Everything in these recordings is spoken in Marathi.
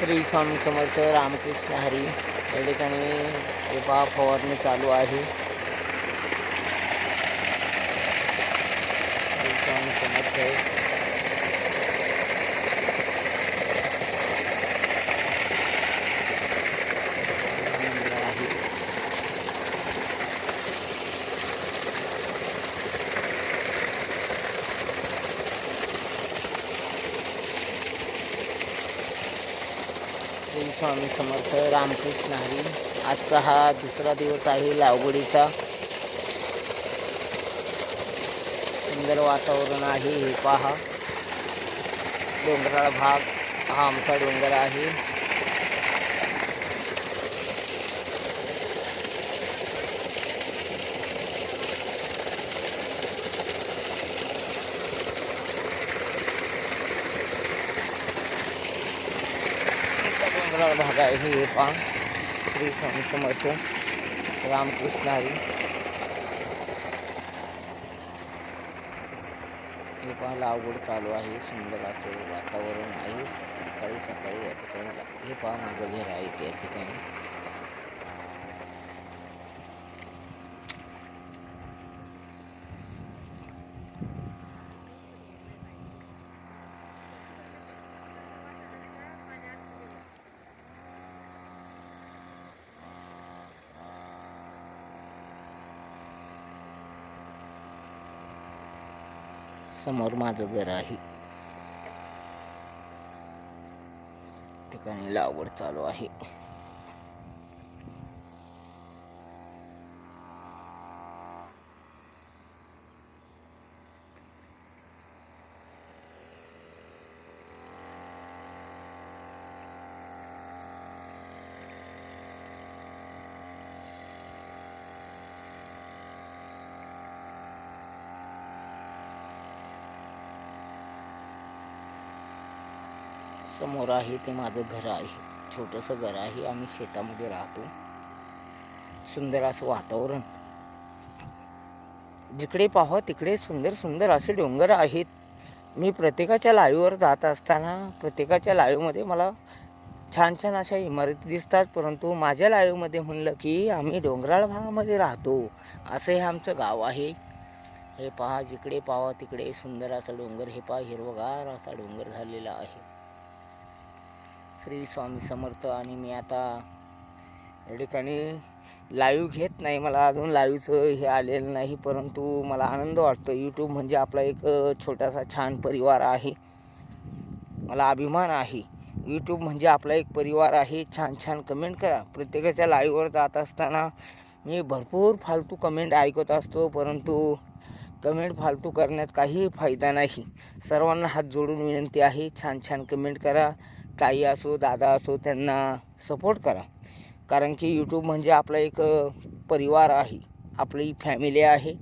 श्री स्वामी समर्थ रामकृष्ण हरी. या ठिकाणी हे फवारणी चालू आहे श्री स्वामी समर्थ मंदिर आहे श्री स्वामी समर्थ रामकृष्ण हरी. आजचा हा दुसरा दिवस आहे लागवडीचा. सुंदर वातावरण आहे हे पहा. डोंगराळ भाग हा आमचा डोंगर आहे. डोंगराळ भाग आहे हे पहा श्री स्वामी समर्थ. रामकृष्ण हरी. हे पहा लागवड चालू आहे. सुंदर असं वातावरण आहे. सकाळी सकाळी या ठिकाणी हे पहा माझं घर आहे त्या ठिकाणी. समोर माझं घर आहे. ठिकाणी लागवड चालू आहे. समोर आहे ते माझं घर आहे. छोटंसं घर आहे. आम्ही शेतामध्ये राहतो. सुंदर असं वातावरण. जिकडे पाहावं तिकडे सुंदर सुंदर असे डोंगर आहेत. मी प्रत्येकाच्या लाईव्हवर जात असताना प्रत्येकाच्या लाईव्हमध्ये मला छान छान अशा इमारती दिसतात. परंतु माझ्या लाईव्हमध्ये म्हणलं की आम्ही डोंगराळ भागामध्ये राहतो. असं हे आमचं गाव आहे. हे पहा जिकडे पाहा तिकडे सुंदर असा डोंगर. हे पहा हिरवगार असा डोंगर झालेला आहे. श्री स्वामी समर्थ आणि मी आता या ठिकाणी लाईव्ह घेत नाही मला अजून लाईव्हचं हे आलेलं नाही परंतु मला आनंद वाटतो यूट्यूब म्हणजे आपला एक छोटासा छान परिवार आहे. मला अभिमान आहे. यूट्यूब म्हणजे आपला एक परिवार आहे. छान छान कमेंट करा. प्रत्येकाच्या लाईव्हवर जात असताना मी भरपूर फालतू कमेंट ऐकत असतो परंतु कमेंट फालतू करण्यात काही फायदा नाही. सर्वांना हात जोडून विनंती आहे. छान छान कमेंट करा. ताई असो दादा असो त्यांना सपोर्ट करा. कारण की यूट्यूब म्हणजे आपला एक परिवार आहे. आपली फॅमिली आहे.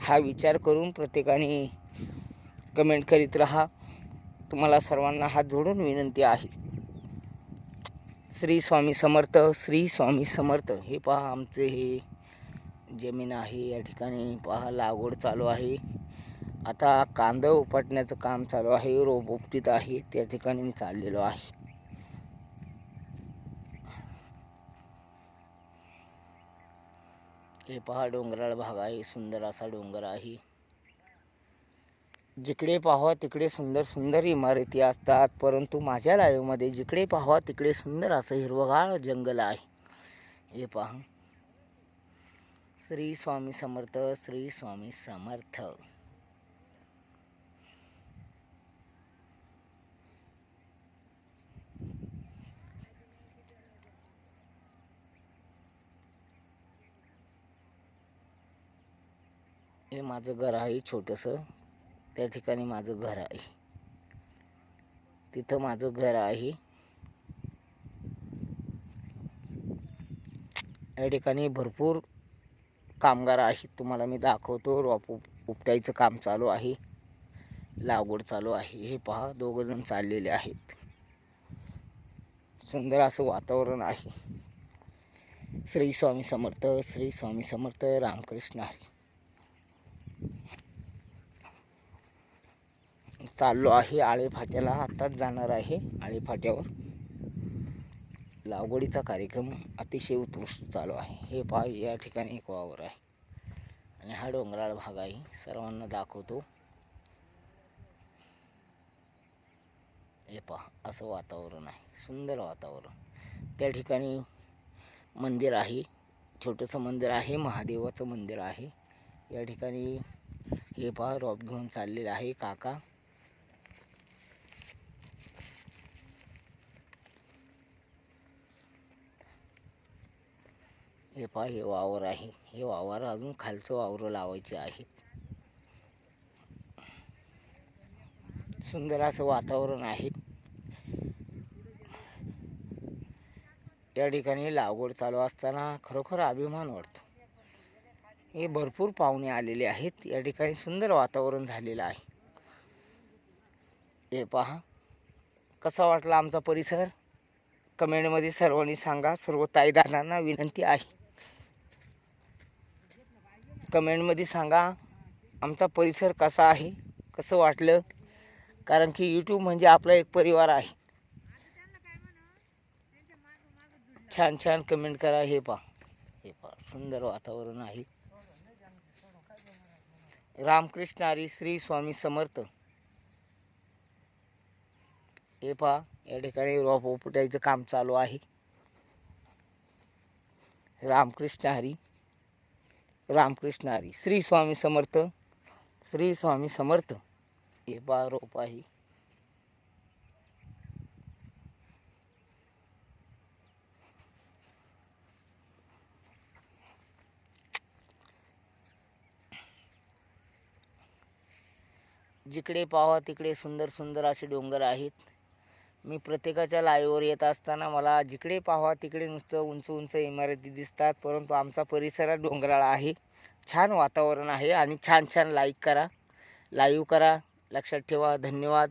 हा विचार करून प्रत्येकाने कमेंट करीत राहा. तुम्हाला सर्वांना हात जोडून विनंती आहे. श्री स्वामी समर्थ श्री स्वामी समर्थ. हे पहा आमचे हे जमीन आहे. या ठिकाणी पहा लागवड चालू आहे. आता कांदा उपटण्याचं काम चालू आहे. रोप उपटीत आहे. त्या ठिकाणी मी चाललेलो आहे. हे पहा डोंगराळ भाग आहे सुंदर असा डोंगर आहे. जिकडे पाहावा तिकडे सुंदर सुंदर इमारती असतात परंतु माझ्या लाईव्हमध्ये जिकडे पाहावा तिकडे सुंदर असं हिरवगाळ जंगल आहे. हे पहा. श्री स्वामी समर्थ श्री स्वामी समर्थ. हे माझं घर आहे छोटंसं. त्या ठिकाणी माझं घर आहे. तिथं माझं घर आहे. या ठिकाणी भरपूर कामगार आहेत. तुम्हाला मी दाखवतो. रोप उप उपटायचं काम चालू आहे. लागवड चालू आहे. हे पहा दोघं जण चाललेले आहेत. सुंदर असं वातावरण आहे. श्री स्वामी समर्थ श्री स्वामी समर्थ रामकृष्ण हरी. चाललो आहे आळेफाट्याला. आत्ताच जाणार आहे आळेफाट्यावर. लागवडीचा कार्यक्रम अतिशय उत्कृष्ट चालू आहे. हे पहा या ठिकाणी एक वावर आहे. आणि हा डोंगराळ भाग आहे. सर्वांना दाखवतो. हे पहा असं वातावरण आहे. सुंदर वातावरण. त्या ठिकाणी मंदिर आहे. छोटंसं मंदिर आहे. महादेवाचं मंदिर आहे. या ठिकाणी हे पहा रॉप घेऊन चाललेलं आहे काका. हे पहा हे वावर आहे. हे वावर अजून खालचं वावर लावायचे आहेत. सुंदर असं वातावरण आहे. या ठिकाणी लागवड चालू असताना खरोखर अभिमान वाटतो. हे भरपूर पाहुणे आलेले आहेत. या ठिकाणी सुंदर वातावरण झालेलं आहे. हे पहा. कसा वाटला आमचा परिसर? कमेंटमध्ये सर्वांनी सांगा. सर्व ताईदारांना विनंती आहे. कमेंटमध्ये सांगा आमचा परिसर कसा आहे? कसं वाटलं? कारण की यूट्यूब म्हणजे आपला एक परिवार आहे. छान छान कमेंट करा. हे पहा. हे पहा. सुंदर वातावरण आहे. रामकृष्ण हरी श्री स्वामी समर्थ. हे पहा या ठिकाणी रोप उपटायचं काम चालू आहे. रामकृष्ण हरी रामकृष्ण हरी श्री स्वामी समर्थ श्री स्वामी समर्थ. हे पहा रोप आहे. जिकडे पाहावा तिकडे सुंदर सुंदर असे डोंगर आहेत. मी प्रत्येकाच्या लाईव्हवर येत असताना मला जिकडे पाहावा तिकडे नुसतं उंच उंच इमारती दिसतात. परंतु आमचा परिसर डोंगराळ आहे. छान वातावरण आहे आणि छान छान लाईक करा. लाईव्ह करा. लक्षात ठेवा. धन्यवाद.